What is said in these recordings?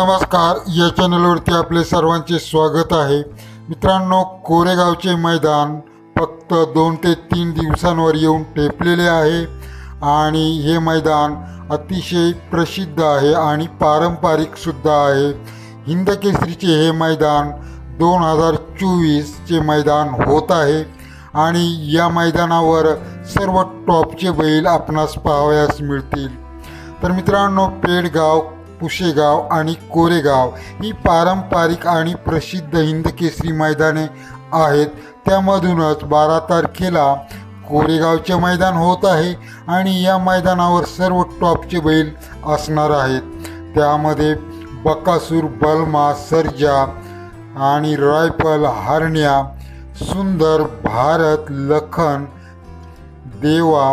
नमस्कार या चॅनलवरती आपले सर्वांचे स्वागत आहे. मित्रांनो कोरेगावचे मैदान फक्त दोन ते तीन दिवसांवर येऊन टेपलेले आहे आणि हे मैदान अतिशय प्रसिद्ध आहे आणि पारंपरिकसुद्धा आहे. हिंदकेसरीचे हे मैदान दोन हजार चोवीसचे मैदान होत आहे आणि या मैदानावर सर्व टॉपचे बैल आपणास पाहावयास मिळतील. तर मित्रांनो पेडगाव पुशेगाव आणि कोरेगाव ही पारंपरिक आणि प्रसिद्ध हिंदकेसरी मैदाने आहेत. त्यामधूनच बारा तारखेला कोरेगावचे मैदान होत आहे आणि या मैदानावर सर्व टॉपचे बैल असणार आहेत. त्यामध्ये बकासूर बलमा सर्जा आणि रायफल हरण्या सुंदर भारत लखन देवा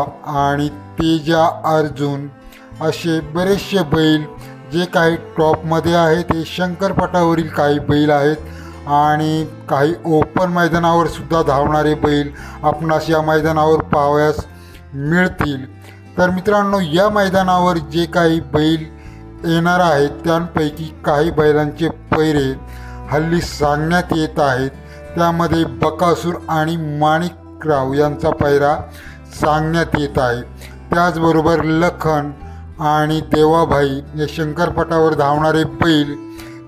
आणि तेजा अर्जुन असे बरेचसे बैल जे काही टॉपमध्ये आहेत ते शंकरपटावरील काही बैल आहेत आणि काही ओपन मैदानावर सुद्धा धावणारे बैल आपणास या मैदानावर पाहावयास मिळतील. तर मित्रांनो या मैदानावर जे काही बैल येणार आहेत त्यांपैकी काही बैलांचे पैरे हल्ली सांगण्यात येत आहेत. त्यामध्ये बकासूर आणि माणिकराव यांचा पैरा सांगण्यात येत आहे. त्याचबरोबर लखन आणि देवाभाई या शंकरपटावर धावणारे बैल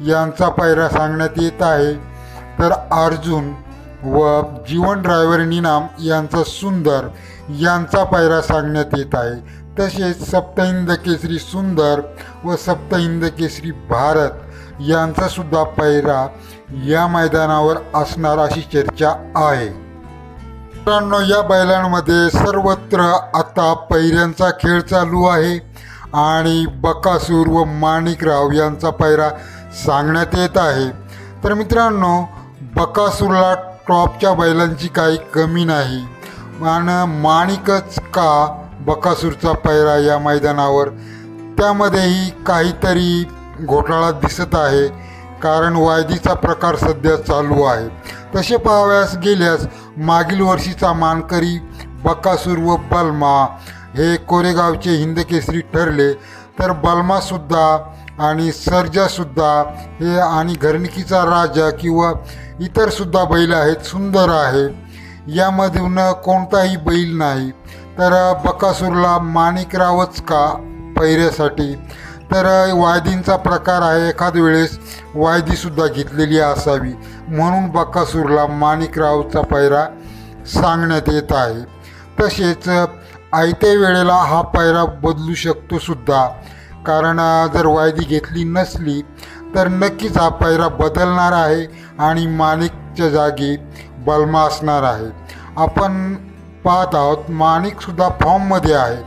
यांचा पायरा सांगण्यात येत आहे. तर अर्जुन व जीवन ड्रायव्हर निनाम यांचा सुंदर यांचा पायरा सांगण्यात येत आहे. तसेच सप्तहिंद केसरी सुंदर व सप्तहिंद केसरी भारत यांचा सुद्धा पैरा या मैदानावर असणार अशी चर्चा आहे. मित्रांनो या बैलांमध्ये सर्वत्र आता पैऱ्यांचा खेळ चालू आहे. आणि बकासूर व माणिकराव यांचा पैरा सांगण्यात येत आहे. तर मित्रांनो बकासूरला टॉपच्या बैलांची काही कमी नाही. आणि माणिकच का बकासूरचा पैरा या मैदानावर? त्यामध्येही काहीतरी घोटाळा दिसत आहे. कारण वायदीचा प्रकार सध्या चालू आहे. तसे पाहावयास गेल्यास मागील वर्षीचा मानकरी बकासूर व बल्मा हे कोरेगावचे हिंदकेसरी ठरले तर बलमासुद्धा आणि सर्जासुद्धा हे आणि घरणिकीचा राजा किंवा इतरसुद्धा बैल आहेत सुंदर आहे. यामधून कोणताही बैल नाही. तर बकासूरला माणिकरावच का पैऱ्यासाठी? तर वायदींचा प्रकार आहे एखाद वेळेस वायदीसुद्धा घेतलेली असावी. म्हणून बकासूरला माणिकरावचा पैरा सांगण्यात येत आहे. तसेच आयत्या वेळेला हा पायरा बदलू शकतो सुद्धा. कारण जर वायदी घेतली नसली तर नक्कीच हा पायरा बदलणार आहे आणि माणिकच्या जागी बलमा असणार आहे. आपण पाहत आहोत माणिकसुद्धा फॉर्ममध्ये आहे.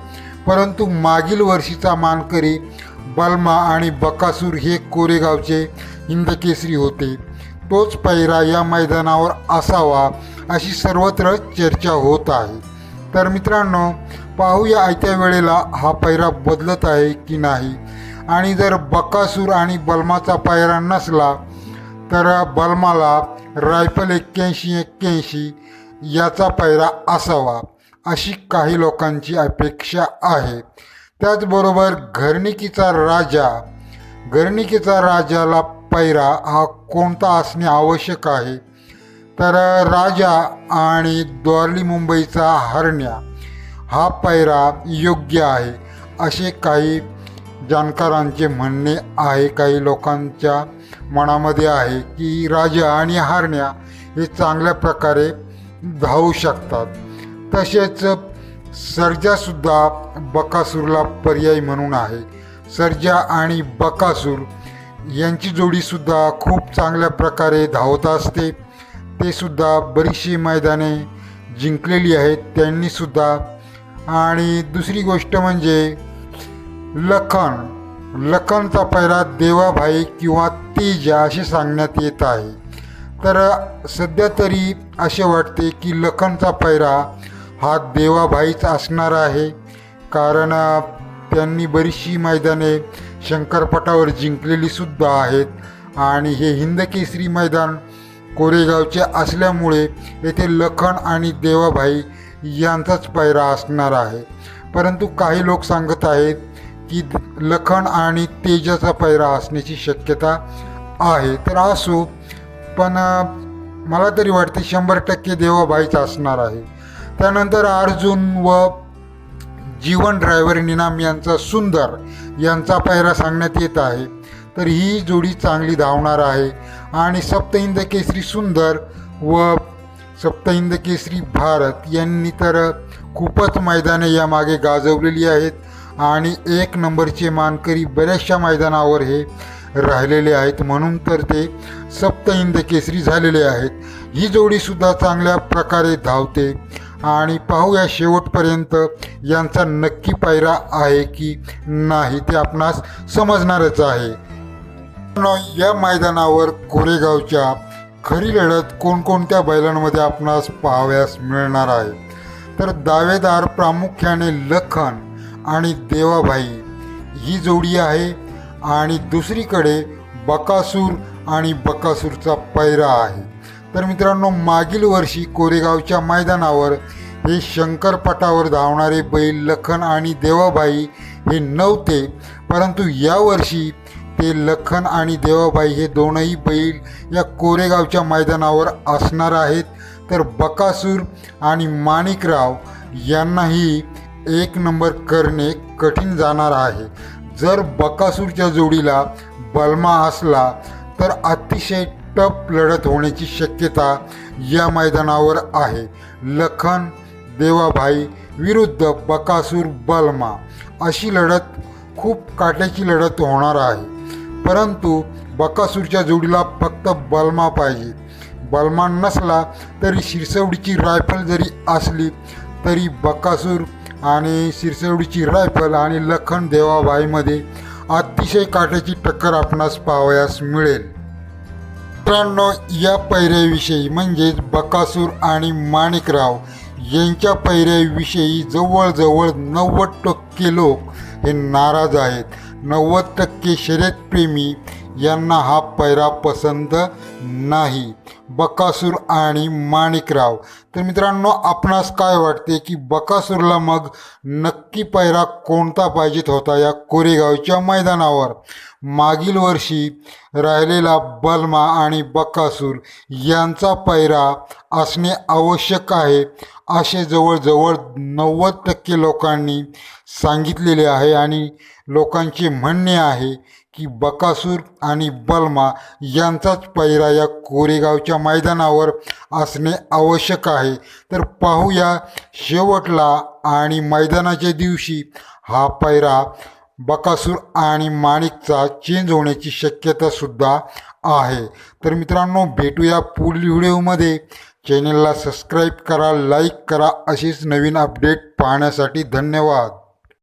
परंतु मागील वर्षीचा मानकरी बलमा आणि बकासूर हे कोरेगावचे हिंदकेसरी होते. तोच पैरा या मैदानावर असावा अशी सर्वत्र चर्चा होत आहे. तर मित्रांनो पाहूया आयत्या वेळेला हा पैरा बदलत आहे की नाही. आणि जर बकासूर आणि बलमाचा पायरा नसला तर बलमाला रायफल एक्क्याऐंशी एक्क्याऐंशी याचा पायरा असावा अशी काही लोकांची अपेक्षा आहे. त्याचबरोबर घरणिकीचा राजा घरणिकीचा राजाला पैरा हा कोणता असणे आवश्यक आहे? तर राजा आणि द्वारली मुंबईचा हरण्या हा पैरा योग्य आहे असे काही जाणकारांचे म्हणणे आहे. काही लोकांच्या मनामध्ये आहे की राजा आणि हरण्या हे चांगल्या प्रकारे धावू शकतात. तसेच सर्जासुद्धा बकासूरला पर्याय म्हणून आहे. सर्जा आणि बकासूर यांची जोडीसुद्धा खूप चांगल्या प्रकारे धावत असते. ते सुद्धा बरीचशी मैदाने जिंकलेली आहेत त्यांनीसुद्धा आणि दुसरी गोष्ट म्हणजे लखन. लखनचा पैरा देवाभाई किंवा तेजा असे सांगण्यात येत आहे. तर सध्या तरी असे वाटते की लखनचा पैरा हा देवाभाईच असणार आहे. कारण त्यांनी बरीचशी मैदाने शंकरपटावर जिंकलेली सुद्धा आहेत. आणि हे हिंदकेसरी मैदान कोरेगावचे असल्यामुळे येथे लखन आणि देवाभाई यांचाच पायरा असणार आहे. परंतु काही लोक सांगत आहेत की लखन आणि तेजाचा पायरा असण्याची शक्यता आहे. तर असो पण मला तरी वाटते शंभर टक्के देवाभाईच असणार आहे. त्यानंतर अर्जुन व जीवन ड्रायव्हर निनाम यांचा सुंदर यांचा पायरा सांगण्यात येत आहे. तर ही जोडी चांगली धावणार आहे. आणि सप्तहिंद केसरी सुंदर व सप्तहिंद केसरी भारत यांनी तर खूपच मैदाने यामागे गाजवलेली आहेत. आणि एक नंबरचे मानकरी बऱ्याचशा मैदानावर हे राहिलेले आहेत. म्हणून तर ते सप्तहिंद केसरी झालेले आहेत. ही जोडीसुद्धा चांगल्या प्रकारे धावते. आणि पाहूया शेवटपर्यंत यांचा नक्की पायरा आहे की नाही ते आपणास समजणारच आहे. या मैदानावर कोरेगावच्या खरी लढत कोणकोणत्या बैलांमध्ये आपणास पाहाव्यास मिळणार आहे? तर दावेदार प्रामुख्याने लखन आणि देवाभाई ही जोडी आहे आणि दुसरीकडे बकासूर आणि बकासूरचा पैरा आहे. तर मित्रांनो मागील वर्षी कोरेगावच्या मैदानावर हे शंकरपटावर धावणारे बैल लखन आणि देवाबाई हे नव्हते परंतु यावर्षी ते लखन आणि देवाबाई हे दोनही बैल या कोरेगावच्या मैदानावर असणार आहेत. तर बकासूर आणि माणिकराव यांनाही एक नंबर करणे कठीण जाणार आहे. जर बकासूरच्या जोडीला बलमा असला तर अतिशय टप लढत होण्याची शक्यता या मैदानावर आहे. लखन देवाभाई विरुद्ध बकासूर बलमा अशी लढत खूप काट्याची लढत होणार आहे. परंतु बकासूरच्या जोडीला फक्त बलमा पाहिजे. बलमा नसला तरी शिरसवडीची रायफल जरी असली तरी बकासूर आणि शिरसवडीची रायफल आणि लखन देवाबाईमध्ये अतिशय काट्याची टक्कर आपणास पाहावयास मिळेल. मित्रांनो या पैऱ्याविषयी म्हणजेच बकासूर आणि माणिकराव यांच्या पैऱ्याविषयी जवळजवळ नव्वद टक्के लोक हे नाराज आहेत. नव्वद टक्के शर्यतप्रेमी यांना हा पैरा पसंत नाही. बकासूर आणि माणिकराव. तर मित्रांनो आपणास काय वाटते की बकासूरला मग नक्की पैरा कोणता पाहिजेत होता या कोरेगावच्या मैदानावर? मागील वर्षी राहिलेला बलमा आणि बकासूर यांचा पैरा असणे आवश्यक आहे असे जवळजवळ नव्वद टक्के लोकांनी सांगितलेले आहे आणि लोकांचे म्हणणे आहे की बकासूर आणि बलमा यांचाच पैरा या कोरेगावच्या मैदानावर असणे आवश्यक आहे. तर पाहूया शेवटला आणि मैदानाच्या दिवशी हा पैरा बकासूर आणि माणिकचा चेंज होण्याची शक्यतासुद्धा आहे. तर मित्रांनो भेटूया पुढील व्हिडिओमध्ये. चॅनलला सबस्क्राईब करा लाईक करा असेच नवीन अपडेट पाहण्यासाठी धन्यवाद.